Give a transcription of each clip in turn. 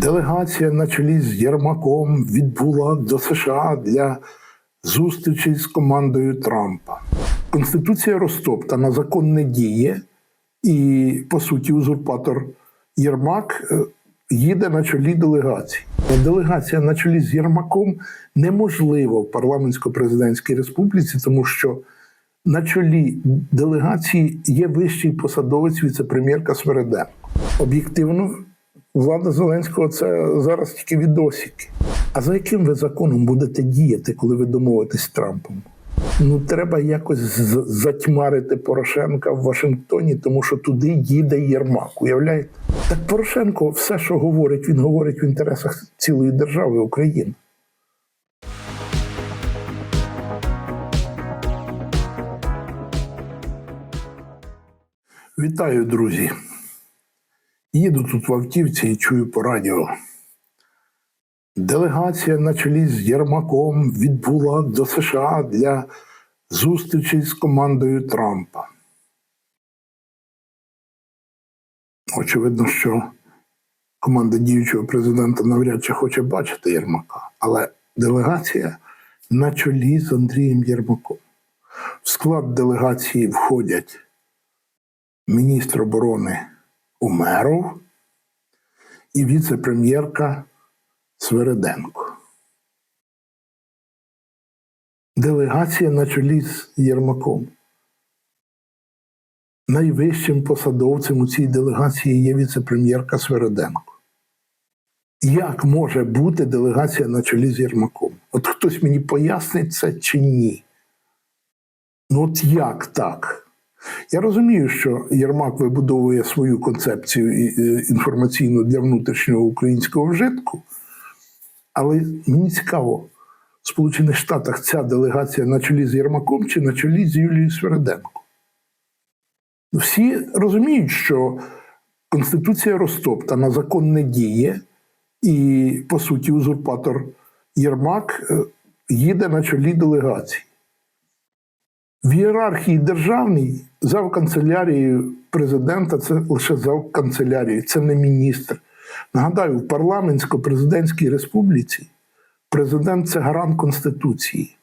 Делегація на чолі з Єрмаком відбула до США для зустрічі з командою Трампа. Конституція розтоптана, закон не діє, і, по суті, узурпатор Єрмак е, їде на чолі делегації. Делегація на чолі з Єрмаком неможлива в парламентсько-президентській республіці, тому що на чолі делегації є вищий посадовець віце-прем'єрка Свереденко. Об'єктивно, влада Зеленського це зараз тільки відосики. А за яким ви законом будете діяти, коли ви домовитесь з Трампом? Ну, треба якось затьмарити Порошенка в Вашингтоні, тому що туди їде Єрмак. Уявляєте? Так Порошенко все, що говорить, він говорить в інтересах цілої держави України. Вітаю, друзі. Їду тут в автівці і чую по радіо. Делегація на чолі з Єрмаком відбула до США для зустрічі з командою Трампа. Очевидно, що команда діючого президента навряд чи хоче бачити Єрмака, але делегація на чолі з Андрієм Єрмаком. В склад делегації входять міністр оборони Умеров і віце-прем'єрка Свереденко. Делегація на чолі з Єрмаком. Найвищим посадовцем у цій делегації є віце-прем'єрка Свереденко. Як може бути делегація на чолі з Єрмаком? От хтось мені пояснить це чи ні? Ну, от як так? Я розумію, що Єрмак вибудовує свою концепцію е, інформаційну для внутрішнього українського вжитку, але мені цікаво, в Сполучених Штатах ця делегація на чолі з Єрмаком чи на чолі з Юлією Свереденко. Ну, Всі розуміють, що Конституція розтоптана, закон не діє, і, по суті, узурпатор Єрмак е, їде на чолі делегації. В ієрархії державній зав канцелярією президента це лише зав канцелярією, це не міністр. Нагадаю, в парламентсько-президентській республіці президент це гарант Конституції.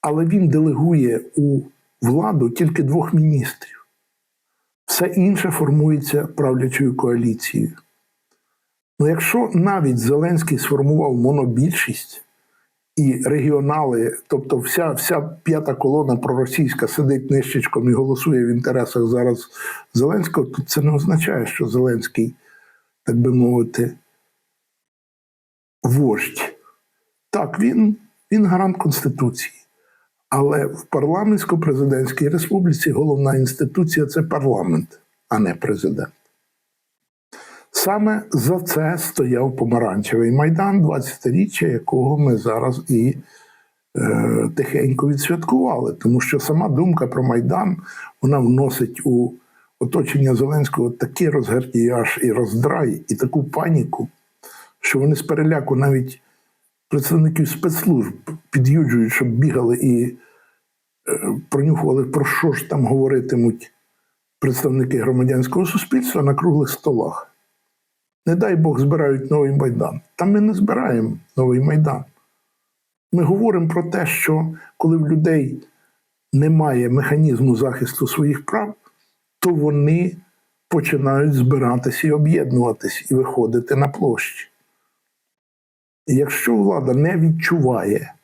Але він делегує у владу тільки двох міністрів. Все інше формується правлячою коаліцією. Ну, якщо навіть Зеленський сформував монобільшість, і регіонали, тобто вся, вся п'ята колона проросійська сидить нищечком і голосує в інтересах зараз Зеленського, то це не означає, що Зеленський, так би мовити, вождь. Так, він, він гарант Конституції. Але в парламентсько-президентській республіці головна інституція це парламент, а не президент. Саме за це стояв помаранчевий майдан, 20-річчя якого ми зараз і е, тихенько відсвяткували. Тому що сама думка про майдан вона вносить у оточення Зеленського такий розгардіяж і роздрай, і таку паніку, що вони з переляку навіть представників спецслужб під'юджують, щоб бігали і е, пронюхували, про що ж там говоритимуть представники громадянського суспільства на круглих столах. Не дай Бог збирають новий майдан. Там ми не збираємо новий майдан. Ми говоримо про те, що коли в людей немає механізму захисту своїх прав, то вони починають збиратися і об'єднуватись і виходити на площі. Якщо влада не відчуває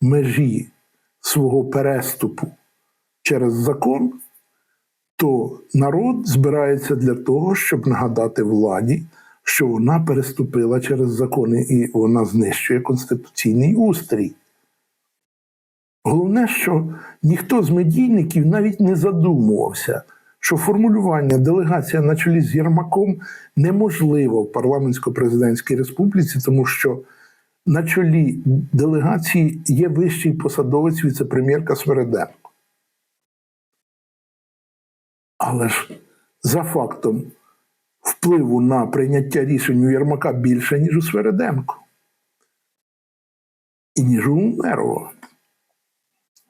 межі свого переступу через закон, то народ збирається для того, щоб нагадати владі, що вона переступила через закони і вона знищує конституційний устрій. Головне, що ніхто з медійників навіть не задумувався, що формулювання делегація на чолі з Єрмаком неможливо в парламентсько-президентській республіці, тому що на чолі делегації є вищий посадовець віце-прем'єрка Свереденко. Але ж за фактом впливу на прийняття рішень у Єрмака більше, ніж у Свереденко. І ніж у Умерова.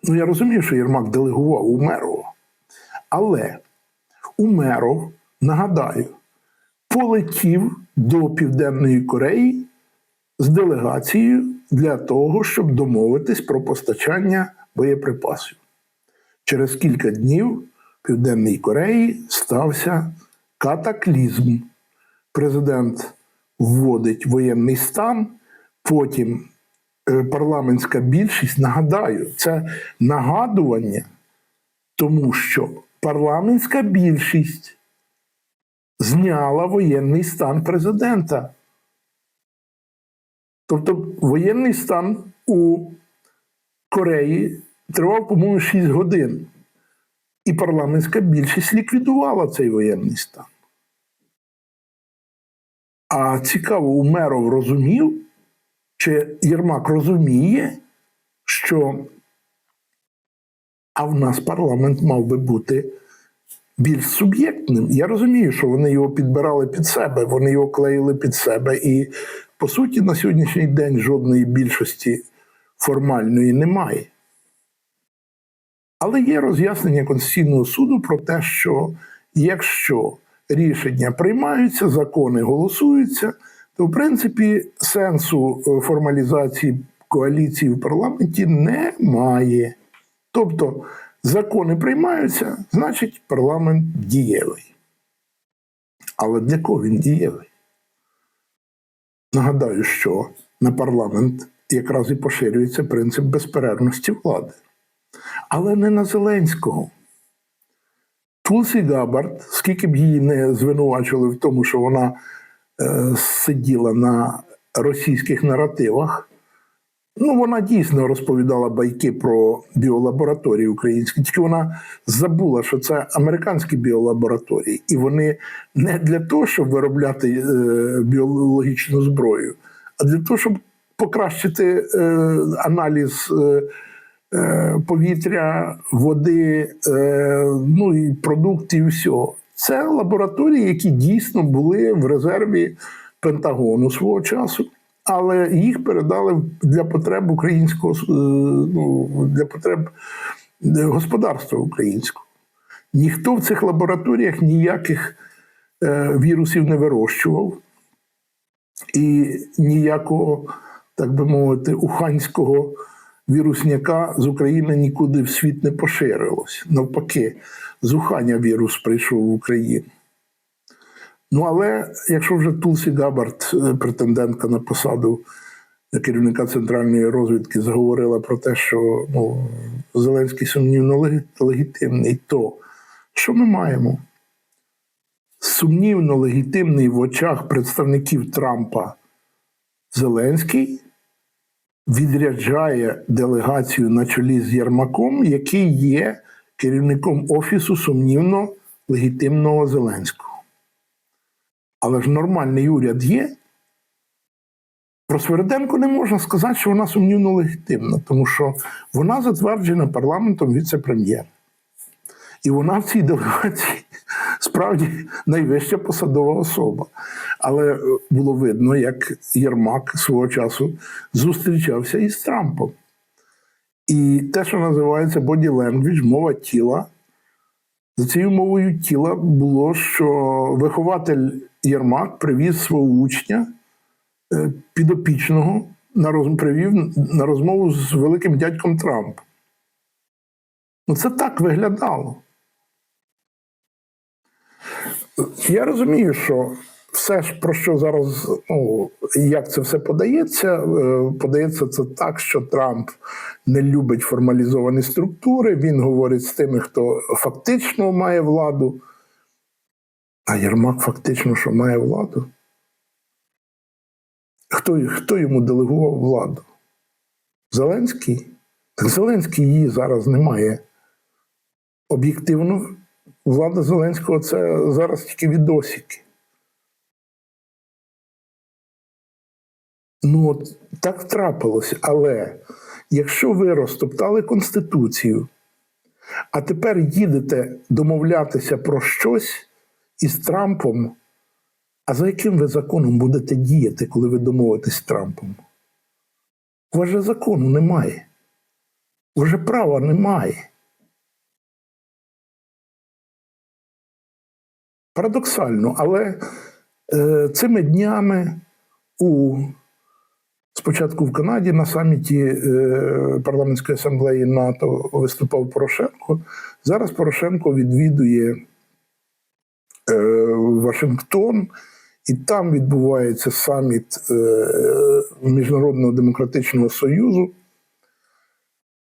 Ну, я розумію, що Єрмак делегував Умерова. Але Умеров, нагадаю, полетів до Південної Кореї з делегацією для того, щоб домовитись про постачання боєприпасів. Через кілька днів в Південній Кореї стався катаклізм. Президент вводить воєнний стан, потім е, парламентська більшість, нагадаю, це нагадування, тому що парламентська більшість зняла воєнний стан президента. Тобто воєнний стан у Кореї тривав, по-моєму, 6 годин. І парламентська більшість ліквідувала цей воєнний стан. А цікаво, Умеров розумів, чи Єрмак розуміє, що а в нас парламент мав би бути більш суб'єктним. Я розумію, що вони його підбирали під себе, вони його клеїли під себе. І, по суті, на сьогоднішній день жодної більшості формальної немає. Але є роз'яснення Конституційного суду про те, що якщо рішення приймаються, закони голосуються, то в принципі сенсу е, формалізації коаліції в парламенті немає. Тобто закони приймаються, значить парламент дієвий. Але для кого він дієвий? Нагадаю, що на парламент якраз і поширюється принцип безперервності влади. Але не на Зеленського. Тулсі Габард, скільки б її не звинувачували в тому, що вона е, сиділа на російських наративах, ну вона дійсно розповідала байки про біолабораторії українські, тільки вона забула, що це американські біолабораторії, і вони не для того, щоб виробляти е, біологічну зброю, а для того, щоб покращити е, аналіз. Е, Повітря, води, е, ну і продуктів, всього. Це лабораторії, які дійсно були в резерві Пентагону свого часу, але їх передали для потреб українського е, ну, для потреб е, господарства українського. Ніхто в цих лабораторіях ніяких е, вірусів не вирощував, і ніякого, так би мовити, уханського вірусняка з України нікуди в світ не поширилось. Навпаки, з Уханя вірус прийшов в Україну. Ну, але якщо вже Тулсі Габард, е, претендентка на посаду керівника центральної розвідки, заговорила про те, що ну, Зеленський сумнівно легітимний, то що ми маємо? Сумнівно легітимний в очах представників Трампа Зеленський відряджає делегацію на чолі з Єрмаком, який є керівником офісу сумнівно легітимного Зеленського. Але ж нормальний уряд є. Про Свериденко не можна сказати, що вона сумнівно легітимна, тому що вона затверджена парламентом віце-прем'єр. І вона в цій делегації справді найвища посадова особа. Але е, було видно, як Єрмак свого часу зустрічався із Трампом. І те, що називається body language, мова тіла, за цією мовою тіла було, що вихователь Єрмак привіз свого учня е, підопічного на роз... привів на розмову з великим дядьком Трампом. Ну, це так виглядало. Я розумію, що все ж про що зараз, ну як це все подається, е, подається це так, що Трамп не любить формалізовані структури. Він говорить з тими, хто фактично має владу. А Єрмак фактично що має владу. Хто, хто йому делегував владу? Зеленський? Так Зеленський її зараз немає. Об'єктивно, влада Зеленського це зараз тільки відосики. Ну, от так трапилося. Але якщо ви розтоптали Конституцію, а тепер їдете домовлятися про щось із Трампом, а за яким ви законом будете діяти, коли ви домовитесь з Трампом? У вас же закону немає. У вас же права немає. Парадоксально, але Е, Цими днями у спочатку в Канаді на саміті е, парламентської асамблеї НАТО виступав Порошенко. Зараз Порошенко відвідує е, Вашингтон, і там відбувається саміт Міжнародного демократичного союзу.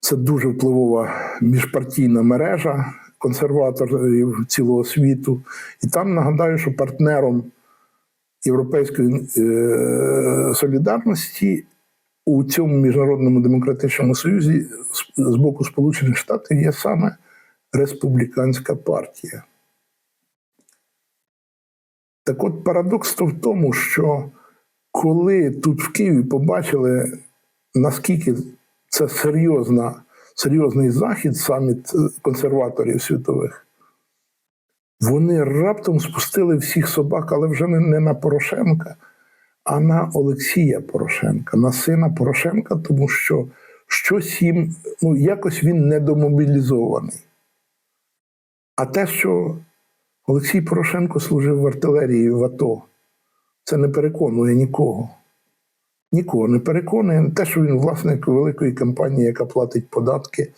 Це дуже впливова міжпартійна мережа консерваторів цілого світу. І там нагадаю, що партнером Європейської е, солідарності у цьому міжнародному демократичному союзі з боку Сполучених Штатів є саме республіканська партія. Так от парадокс то в тому, що коли тут в Києві побачили, наскільки це серйозна, серйозний захід, саміт е, консерваторів світових, вони раптом спустили всіх собак, але вже не, на Порошенка, а на Олексія Порошенка, на сина Порошенка, тому що щось їм, ну, якось він недомобілізований. А те, що Олексій Порошенко служив в артилерії в АТО, це не переконує нікого. Нікого не переконує те, що він власник великої компанії, яка платить податки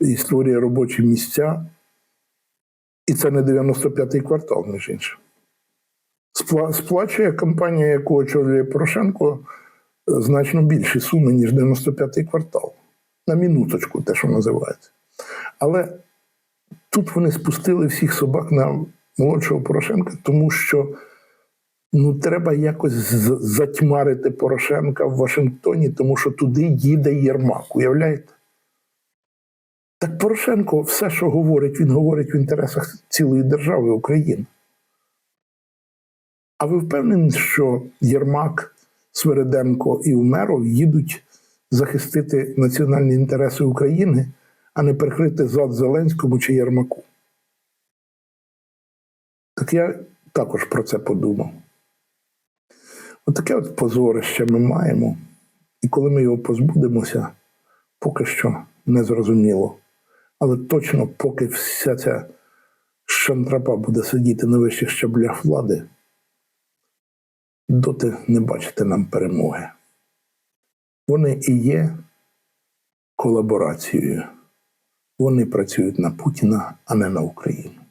і створює робочі місця. І це не 95-й квартал, між іншим. Сплачує компанія, яку очолює Порошенко, значно більші суми, ніж 95-й квартал. На мінуточку, те, що називається. Але тут вони спустили всіх собак на молодшого Порошенка, тому що ну, треба якось затьмарити Порошенка в Вашингтоні, тому що туди їде Єрмак. Уявляєте? Так Порошенко все, що говорить, він говорить в інтересах цілої держави України. А ви впевнені, що Єрмак, Свереденко і Умеров їдуть захистити національні інтереси України, а не прикрити зад Зеленському чи Єрмаку? Так я також про це подумав. Отаке от позорище ми маємо, і коли ми його позбудемося, поки що не зрозуміло. Але точно, поки вся ця шантрапа буде сидіти на вищих щаблях влади, доти не бачите нам перемоги. Вони і є колаборацією. Вони працюють на Путіна, а не на Україну.